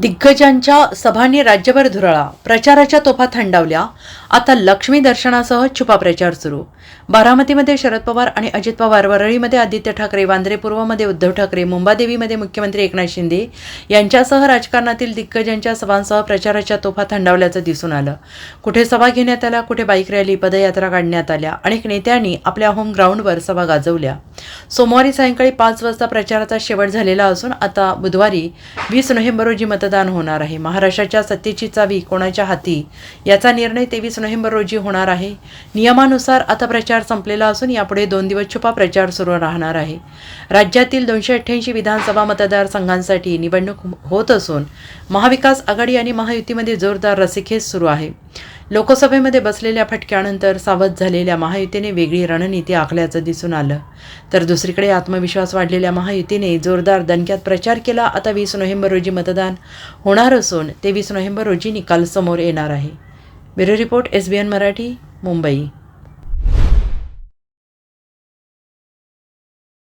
दिग्गजांच्या सभांनी राज्यभर धुरळा प्रचाराच्या तोफा थंडावल्या. आता लक्ष्मी दर्शनासह छुपा प्रचार सुरू. बारामतीमध्ये शरद पवार आणि अजित पवार वरळीमध्ये आदित्य ठाकरे वांद्रे पूर्वमध्ये उद्धव ठाकरे मुंबादेवीमध्ये मुख्यमंत्री एकनाथ शिंदे यांच्यासह राजकारणातील दिग्गजांच्या सभांसह प्रचाराच्या तोफा थंडावल्याचं दिसून आलं. कुठे सभा घेण्यात आल्या कुठे बाईक रॅली पदयात्रा काढण्यात आल्या अनेक नेत्यांनी आपल्या होम ग्राउंडवर सभा गाजवल्या. सोमवारी सायंकाळी पाच वाजता प्रचाराचा शेवट झालेला असून आता बुधवारी वीस नोव्हेंबर रोजी मतदान होणार आहे. महाराष्ट्राच्या सत्तेची चावी कोणाच्या हाती? याचा निर्णय तेवीस नोव्हेंबर रोजी होणार आहे. नियमानुसार आता प्रचार संपलेला असून यापुढे दोन दिवस छुपा प्रचार सुरू राहणार आहे. राज्यातील दोनशे अठ्ठ्याऐंशी विधानसभा मतदारसंघांसाठी निवडणूक होत असून महाविकास आघाडी आणि महायुतीमध्ये जोरदार रस्सीखेच सुरू आहे. लोकसभेमध्ये बसलेल्या फटक्यानंतर सावध झालेल्या महायुतीने वेगळी रणनीती आखल्याचं दिसून आलं. तर दुसरीकडे आत्मविश्वास वाढलेल्या महायुतीने जोरदार दणक्यात प्रचार केला. आता वीस नोव्हेंबर रोजी मतदान होणार असून तेवीस नोव्हेंबर रोजी निकाल समोर येणार आहे. Bureau report S B N Marathi Mumbai.